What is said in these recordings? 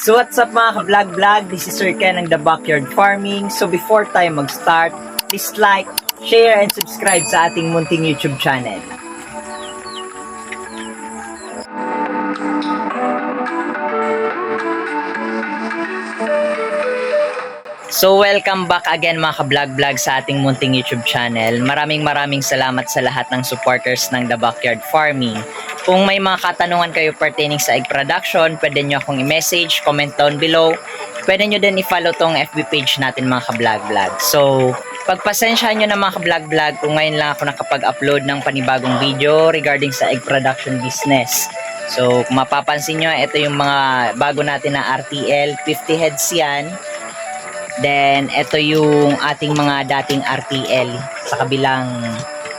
So what's up mga ka-vlog-vlog? This is Sir Ken ng The Backyard Farming. So before tayo mag-start, please like, share, and subscribe sa ating munting YouTube channel. So welcome back again mga ka-vlog-vlog sa ating munting YouTube channel. Maraming maraming salamat sa lahat ng supporters ng The Backyard Farming. Kung may mga katanungan kayo pertaining sa egg production, pwede nyo akong i-message, comment down below. Pwede nyo din i-follow tong FB page natin mga ka-vlog-vlog. So, pagpasensyahan nyo na mga ka-vlog-vlog kung ngayon lang ako nakapag-upload ng panibagong video regarding sa egg production business. So, kung mapapansin nyo, ito yung mga bago natin na RTL, 50 heads yan. Then, ito yung ating mga dating RTL sa kabilang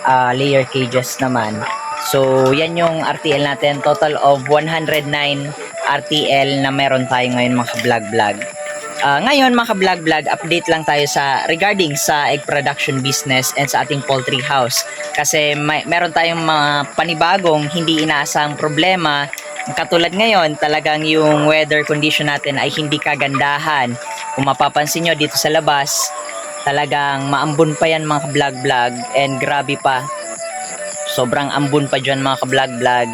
ah, layer cages naman. So, yan yung RTL natin. Total of 109 RTL na meron tayo ngayon mga vlog-vlog. Ah, ngayon mga vlog-vlog, update lang tayo sa regarding sa egg production business and sa ating poultry house. Kasi may, meron tayong mga panibagong hindi inaasang problema Katulad ngayon, talagang yung weather condition natin ay hindi kagandahan. Kung mapapansin nyo dito sa labas, talagang maambon pa yan mga vlog-vlog and grabe pa. Sobrang ambon pa dyan mga vlog-vlog.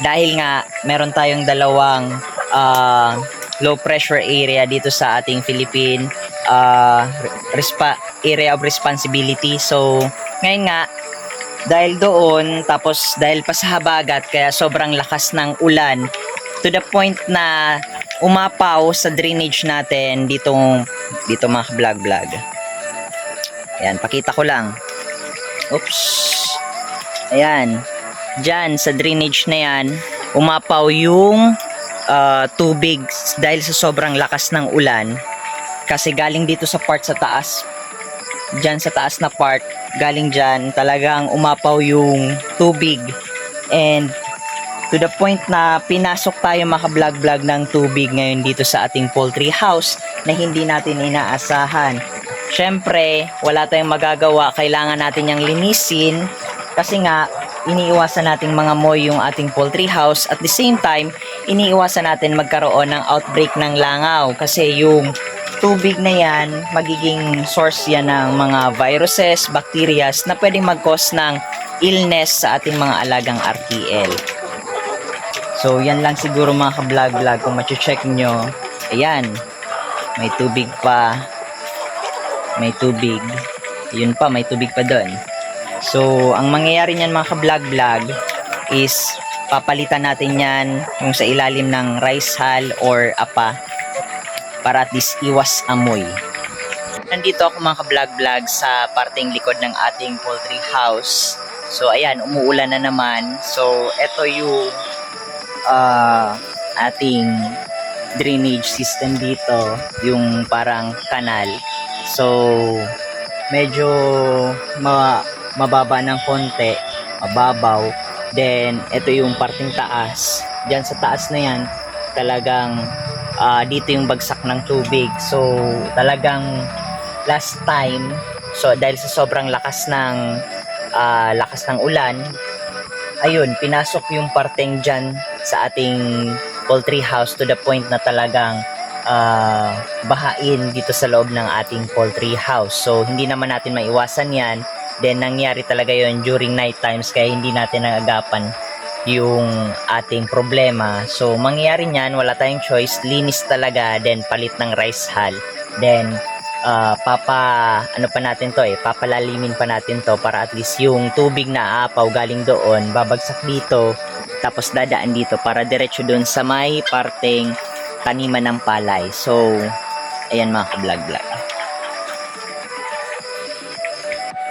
Dahil nga, meron tayong dalawang ah, low pressure area dito sa ating Philippine ah, respa- area of responsibility. So, ngayon nga, dahil doon tapos dahil pa sa habagat kaya sobrang lakas ng ulan to the point na umapaw sa drainage natin dito dito mga vlog vlog ayan pakita ko lang. Oops. Ayan. Dyan sa drainage na yan umapaw yung ah, tubig dahil sa sobrang lakas ng ulan. Kasi galing dito sa part sa taas. Dyan sa taas na part galing dyan talagang umapaw yung tubig. And to the point na pinasok tayo maka-vlog-vlog ng tubig ngayon dito sa ating poultry house na hindi natin inaasahan. Syempre, wala tayong magagawa, kailangan natin yung linisin kasi nga iniiwasan nating mga moy yung ating poultry house at the same time iniiwasan natin magkaroon ng outbreak ng langaw kasi yung tubig na yan, magiging source yan ng mga viruses, bacterias na pwedeng mag-cause ng illness sa ating mga alagang RTL. So, yan lang siguro mga ka-vlog-vlog kung check nyo. Ayan, may tubig pa. May tubig. Yun pa, may tubig pa doon. So, ang mangyayari niyan mga ka-vlog-vlog is papalitan natin yan yung sa ilalim ng rice hull or apa para at least iwas amoy. Nandito ako mga ka-vlog-vlog sa parteng likod ng ating poultry house. So ayan, umuulan na naman. So ito yung ah, ating drainage system dito, yung parang kanal. So medyo ma mababa ng konti, mababaw. Then ito yung parteng taas. Diyan sa taas na yan, talagang ah, dito yung bagsak ng tubig. So, talagang last time, so dahil sa sobrang lakas ng ah, lakas ng ulan, ayun, pinasok yung parteng dyan sa ating poultry house to the point na talagang ah, bahain dito sa loob ng ating poultry house. So, hindi naman natin maiwasan yan. Then, nangyari talaga yon during night times kaya hindi natin nagagapan yung ating problema. So, mangyayari niyan, wala tayong choice, linis talaga, then palit ng rice hull. Then, ah, papa, ano pa natin to eh, papalalimin pa natin to para at least yung tubig na aapaw galing doon, babagsak dito, tapos dadaan dito para diretso doon sa may parteng taniman ng palay. So, ayan mga ka-vlog-vlog.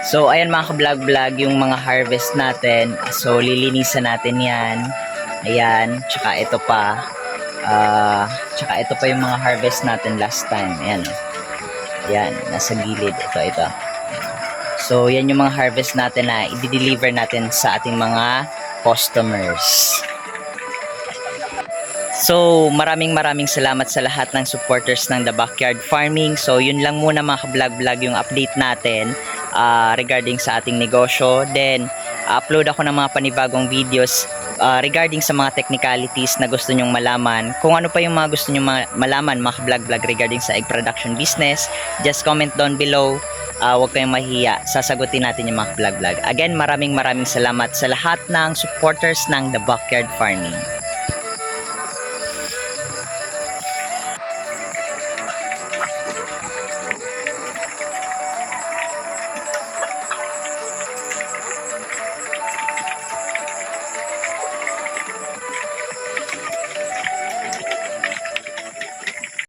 So, ayan mga ka-vlog-vlog, yung mga harvest natin. So, lilinisan natin yan. Ayan, tsaka ito pa. Ah, tsaka ito pa yung mga harvest natin last time. Ayan. Ayan, nasa gilid. Ito, ito. So, yan yung mga harvest natin na i-deliver natin sa ating mga customers. So, maraming maraming salamat sa lahat ng supporters ng The Backyard Farming. So, yun lang muna mga ka-vlog-vlog yung update natin ah, regarding sa ating negosyo. Then, upload ako ng mga panibagong videos ah, regarding sa mga technicalities na gusto nyong malaman, kung ano pa yung mga gusto nyong ma- malaman mga vlog-vlog regarding sa egg production business, just comment down below. Ah, huwag kayong mahiya. Sasagutin natin yung mga vlog-vlog. Again, maraming maraming salamat sa lahat ng supporters ng The Backyard Farming.